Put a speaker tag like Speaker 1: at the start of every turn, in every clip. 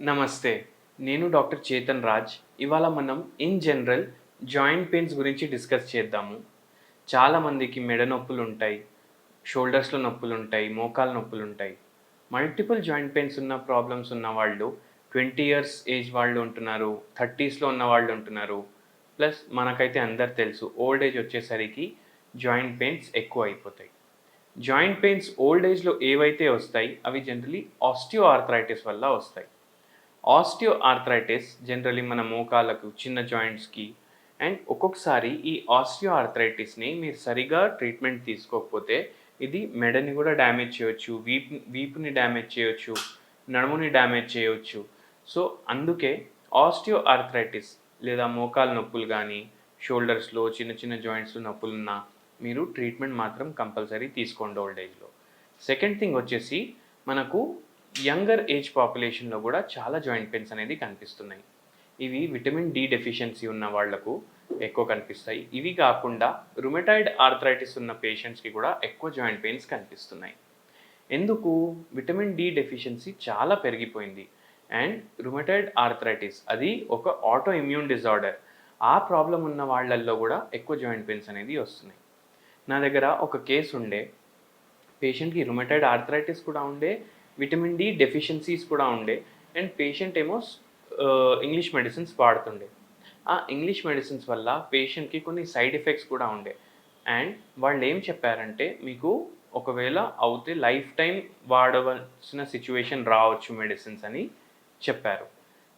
Speaker 1: నమస్తే నేను డాక్టర్ చేతన్ రాజ్. ఇవాళ మనం ఇన్ జనరల్ జాయింట్ పెయిన్స్ గురించి డిస్కస్ చేద్దాము. చాలామందికి మెడ నొప్పులు ఉంటాయి షోల్డర్స్లో నొప్పులు ఉంటాయి మోకాలు నొప్పులు ఉంటాయి. మల్టిపుల్ జాయింట్ పెయిన్స్ ఉన్న ప్రాబ్లమ్స్ ఉన్న వాళ్ళు ట్వంటీ ఇయర్స్ ఏజ్ వాళ్ళు ఉంటున్నారు థర్టీస్లో ఉన్న వాళ్ళు ఉంటున్నారు. ప్లస్ మనకైతే అందరు తెలుసు ఓల్డ్ ఏజ్ వచ్చేసరికి జాయింట్ పెయిన్స్ ఎక్కువ అయిపోతాయి. జాయింట్ పెయిన్స్ ఓల్డ్ ఏజ్లో ఏవైతే వస్తాయి అవి జనరలీ ఆస్టియో ఆర్థరైటిస్ వల్ల వస్తాయి. ఆస్టియో ఆర్థరైటిస్ జనరలీ మన మోకాలకు చిన్న జాయింట్స్కి అండ్ ఒక్కొక్కసారి ఈ ఆస్టియో ఆర్థరైటిస్ని మీరు సరిగా ట్రీట్మెంట్ తీసుకోకపోతే ఇది మెడని కూడా డ్యామేజ్ చేయొచ్చు వీప్ వీపుని డ్యామేజ్ చేయొచ్చు నడుముని డ్యామేజ్ చేయొచ్చు. సో అందుకే ఆస్టియో ఆర్థరైటిస్ లేదా మోకాలు నొప్పులు కానీ షోల్డర్స్లో చిన్న చిన్న జాయింట్స్లో నొప్పులున్నా మీరు ట్రీట్మెంట్ మాత్రం కంపల్సరీ తీసుకోండి ఓల్డ్ ఏజ్లో. సెకండ్ థింగ్ వచ్చేసి మనకు యంగర్ ఏజ్ పాపులేషన్లో కూడా చాలా జాయింట్ పెయిన్స్ అనేది కనిపిస్తున్నాయి. ఇవి విటమిన్ డి డెఫిషియన్సీ ఉన్న వాళ్ళకు ఎక్కువ కనిపిస్తాయి. ఇవి కాకుండా రుమెటాయిడ్ ఆర్థరైటిస్ ఉన్న పేషెంట్స్కి కూడా ఎక్కువ జాయింట్ పెయిన్స్ కనిపిస్తున్నాయి. ఎందుకు? విటమిన్ డి డెఫిషియన్సీ చాలా పెరిగిపోయింది. అండ్ రుమెటాయిడ్ ఆర్థరైటిస్ అది ఒక ఆటో ఇమ్యూన్ డిజార్డర్. ఆ ప్రాబ్లం ఉన్న వాళ్ళల్లో కూడా ఎక్కువ జాయింట్ పెయిన్స్ అనేది వస్తున్నాయి. నా దగ్గర ఒక కేసు ఉండే. పేషెంట్కి రుమెటైడ్ ఆర్థరైటిస్ కూడా ఉండే. విటమిన్ డి డెఫిషియన్సీస్ కూడా ఉండే. అండ్ పేషెంట్ ఏమో ఇంగ్లీష్ మెడిసిన్స్ వాడుతుండే. ఆ ఇంగ్లీష్ మెడిసిన్స్ వల్ల పేషెంట్కి కొన్ని సైడ్ ఎఫెక్ట్స్ కూడా ఉండే. అండ్ వాళ్ళు ఏం చెప్పారంటే మీకు ఒకవేళ అవుతే లైఫ్ టైం వాడవలసిన సిచ్యువేషన్ రావచ్చు మెడిసిన్స్ అని చెప్పారు.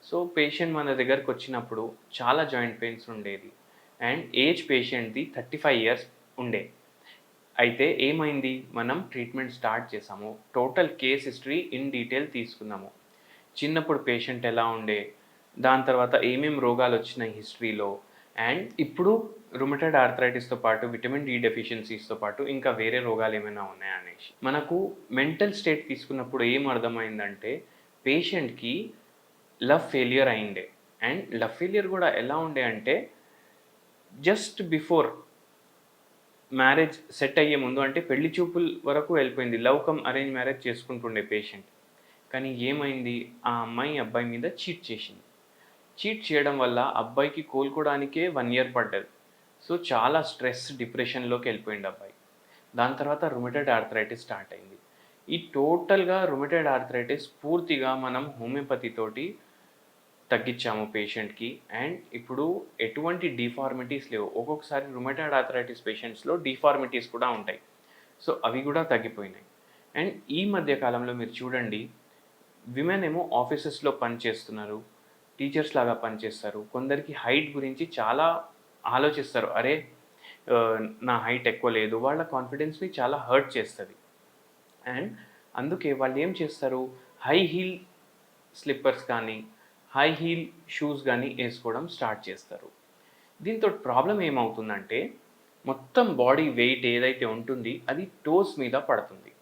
Speaker 1: సో పేషెంట్ మన దగ్గరకు వచ్చినప్పుడు చాలా జాయింట్ పెయిన్స్ ఉండేది అండ్ ఏజ్ పేషెంట్ది థర్టీ ఫైవ్ ఇయర్స్ ఉండే. అయితే ఏమైంది? మనం ట్రీట్మెంట్ స్టార్ట్ చేసాము. Total case history in detail తీసుకున్నాము. చిన్నప్పుడు పేషెంట్ ఎలా ఉండే? దాని తర్వాత ఏమేమి రోగాలు వచ్చినాయి హిస్టరీలో అండ్ ఇప్పుడు రుమటెడ్ ఆర్థరైటిస్తో పాటు విటమిన్ డి డెఫిషియన్సీస్తో పాటు ఇంకా వేరే రోగాలు ఏమైనా ఉన్నాయా అనేసి. మనకు మెంటల్ స్టేట్ తీసుకున్నప్పుడు ఏం అర్థమైందంటే పేషెంట్కి లవ్ ఫెయిలియర్ అయిండే. అండ్ లవ్ ఫెయిలియర్ కూడా ఎలా ఉండే అంటే జస్ట్ బిఫోర్ మ్యారేజ్ సెట్ అయ్యే ముందు అంటే పెళ్ళి చూపుల వరకు వెళ్ళిపోయింది. లవ్ కమ్ అరేంజ్ మ్యారేజ్ చేసుకుంటుండే పేషెంట్ కానీ ఏమైంది? ఆ అమ్మాయి అబ్బాయి మీద చీట్ చేసింది. చీట్ చేయడం వల్ల అబ్బాయికి కోలుకోవడానికే వన్ ఇయర్ పడ్డది. సో చాలా స్ట్రెస్ డిప్రెషన్లోకి వెళ్ళిపోయింది అబ్బాయి. దాని తర్వాత రుమిటెడ్ ఆర్థరైటిస్ స్టార్ట్ అయింది. ఈ టోటల్గా రుమిటెడ్ ఆర్థరైటిస్ పూర్తిగా మనం హోమియోపతి తోటి తగ్గించాము పేషెంట్కి అండ్ ఇప్పుడు ఎటువంటి డిఫార్మిటీస్ లేవు. ఒక్కొక్కసారి రుమటాయిడ్ ఆథరైటిస్ పేషెంట్స్లో డిఫార్మిటీస్ కూడా ఉంటాయి. సో అవి కూడా తగ్గిపోయినాయి. అండ్ ఈ మధ్య కాలంలో మీరు చూడండి విమెన్ ఏమో ఆఫీసెస్లో పనిచేస్తున్నారు టీచర్స్ లాగా పనిచేస్తారు కొందరికి హైట్ గురించి చాలా ఆలోచిస్తారు. అరే నా హైట్ ఎక్కువ లేదు. వాళ్ళ కాన్ఫిడెన్స్ని చాలా హర్ట్ చేస్తుంది. అండ్ అందుకే వాళ్ళు ఏం చేస్తారు? హై హీల్ స్లిప్పర్స్ కానీ హై హీల్ షూస్ కానీ వేసుకోవడం స్టార్ట్ చేస్తారు. దీంతో ప్రాబ్లం ఏమవుతుందంటే మొత్తం బాడీ వెయిట్ ఏదైతే ఉంటుంది అది టోస్ మీద పడుతుంది.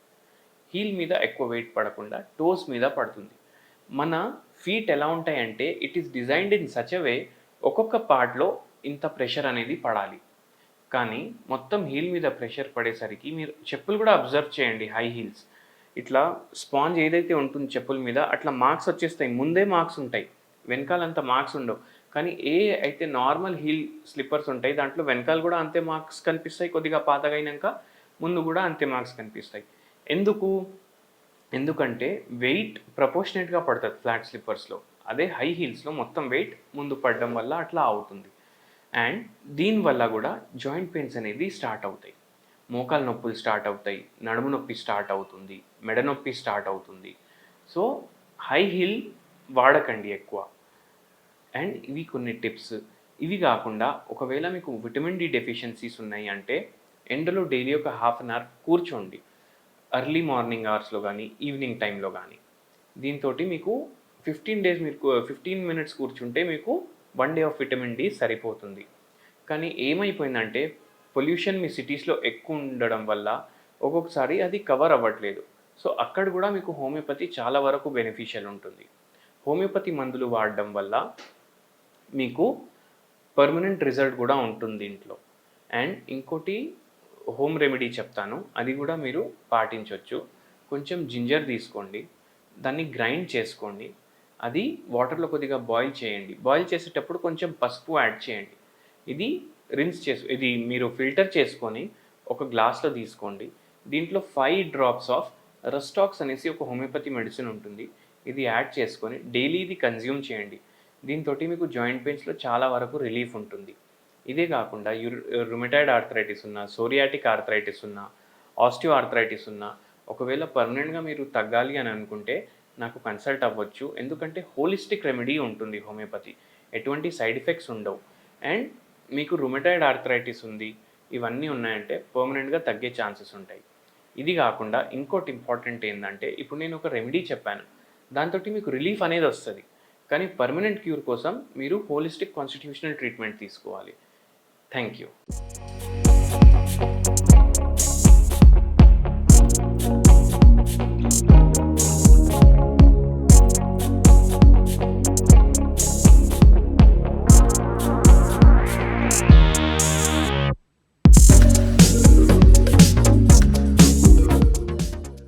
Speaker 1: హీల్ మీద ఎక్కువ వెయిట్ పడకుండా టోస్ మీద పడుతుంది. మన ఫీట్ ఎలా ఉంటాయంటే it is designed in such way ఒక్కొక్క పార్ట్లో ఇంత ప్రెషర్ అనేది పడాలి. కానీ మొత్తం హీల్ మీద ప్రెషర్ పడేసరికి మీరు చెప్పులు కూడా అబ్జర్వ్ చేయండి హై హీల్స్. ఇట్లా స్పాంజ్ ఏదైతే ఉంటుంది చెప్పుల మీద అట్లా మార్క్స్ వచ్చేస్తాయి. ముందే మార్క్స్ ఉంటాయి. వెనకాలంత మార్క్స్ ఉండవు. కానీ ఏ అయితే నార్మల్ హీల్ స్లిప్పర్స్ ఉంటాయి. దాంట్లో వెనకాల కూడా అంతే మార్క్స్ కనిపిస్తాయి. కొద్దిగా పాతగైనాక ముందు కూడా అంతే మార్క్స్ కనిపిస్తాయి. ఎందుకు? ఎందుకంటే వెయిట్ ప్రపోర్షనేట్గా పడుతుంది ఫ్లాట్ స్లిప్పర్స్లో అదే హై హీల్స్లో మొత్తం వెయిట్ ముందు పడడం వల్ల అట్లా అవుతుంది. అండ్ దీనివల్ల కూడా జాయింట్ పెయిన్స్ అనేది స్టార్ట్ అవుతాయి. మోకాలు నొప్పులు స్టార్ట్ అవుతాయి. నడుము నొప్పి స్టార్ట్ అవుతుంది. మెడ నొప్పి స్టార్ట్ అవుతుంది. సో హై హీల్ వాడకండి ఎక్కువ. అండ్ ఇవి కొన్ని టిప్స్. ఇవి కాకుండా ఒకవేళ మీకు విటమిన్ డి డెఫిషియన్సీస్ ఉన్నాయి అంటే ఎండలో డైలీ ఒక హాఫ్ అన్ అవర్ కూర్చోండి. అర్లీ మార్నింగ్ అవర్స్లో కానీ ఈవినింగ్ టైంలో కానీ దీంతో మీకు ఫిఫ్టీన్ డేస్ మీరు ఫిఫ్టీన్ మినిట్స్ కూర్చుంటే మీకు one day of vitamin D సరిపోతుంది. కానీ ఏమైపోయిందంటే పొల్యూషన్ మీ సిటీస్లో ఎక్కువ ఉండడం వల్ల ఒక్కొక్కసారి అది కవర్ అవ్వట్లేదు. సో అక్కడ కూడా మీకు హోమియోపతి చాలా వరకు బెనిఫిషియల్ ఉంటుంది. హోమియోపతి మందులు వాడడం వల్ల మీకు పర్మనెంట్ రిజల్ట్ కూడా ఉంటుంది ఇంట్లో. అండ్ ఇంకోటి హోమ్ రెమెడీ చెప్తాను. అది కూడా మీరు పాటించవచ్చు కొంచెం జింజర్ తీసుకోండి. దాన్ని గ్రైండ్ చేసుకోండి. అది వాటర్లో కొద్దిగా బాయిల్ చేయండి. బాయిల్ చేసేటప్పుడు కొంచెం పసుపు యాడ్ చేయండి. ఇది రిన్స్ చేసు ఇది మీరు ఫిల్టర్ చేసుకొని ఒక గ్లాస్లో తీసుకోండి. దీంట్లో ఫైవ్ డ్రాప్స్ ఆఫ్ రస్టాక్స్ అనేసి ఒక హోమియోపతి మెడిసిన్ ఉంటుంది. ఇది యాడ్ చేసుకొని డైలీ ఇది కన్జ్యూమ్ చేయండి. దీంతో మీకు జాయింట్ పెయిన్స్లో చాలా వరకు రిలీఫ్ ఉంటుంది. ఇదే కాకుండా యు రుమిటైడ్ ఆర్థరైటిస్ ఉన్న సోరియాటిక్ ఆర్థరైటిస్ ఉన్న ఆస్టియో ఆర్థరైటిస్ ఉన్న ఒకవేళ పర్మనెంట్గా మీరు తగ్గాలి అని అనుకుంటే నాకు కన్సల్ట్ అవ్వచ్చు. ఎందుకంటే హోలిస్టిక్ రెమెడీ ఉంటుంది హోమియోపతి. ఎటువంటి సైడ్ ఎఫెక్ట్స్ ఉండవు. అండ్ మీకు రుమటైడ్ ఆర్థరైటిస్ ఉంది. ఇవన్నీ ఉన్నాయంటే పర్మనెంట్గా తగ్గే ఛాన్సెస్ ఉంటాయి. ఇది కాకుండా ఇంకోటి ఇంపార్టెంట్ ఏంటంటే ఇప్పుడు నేను ఒక రెమెడీ చెప్పాను. దాంతో మీకు రిలీఫ్ అనేది వస్తుంది. కానీ పర్మనెంట్ క్యూర్ కోసం మీరు హోలిస్టిక్ కాన్స్టిట్యూషనల్ ట్రీట్మెంట్ తీసుకోవాలి. Thank you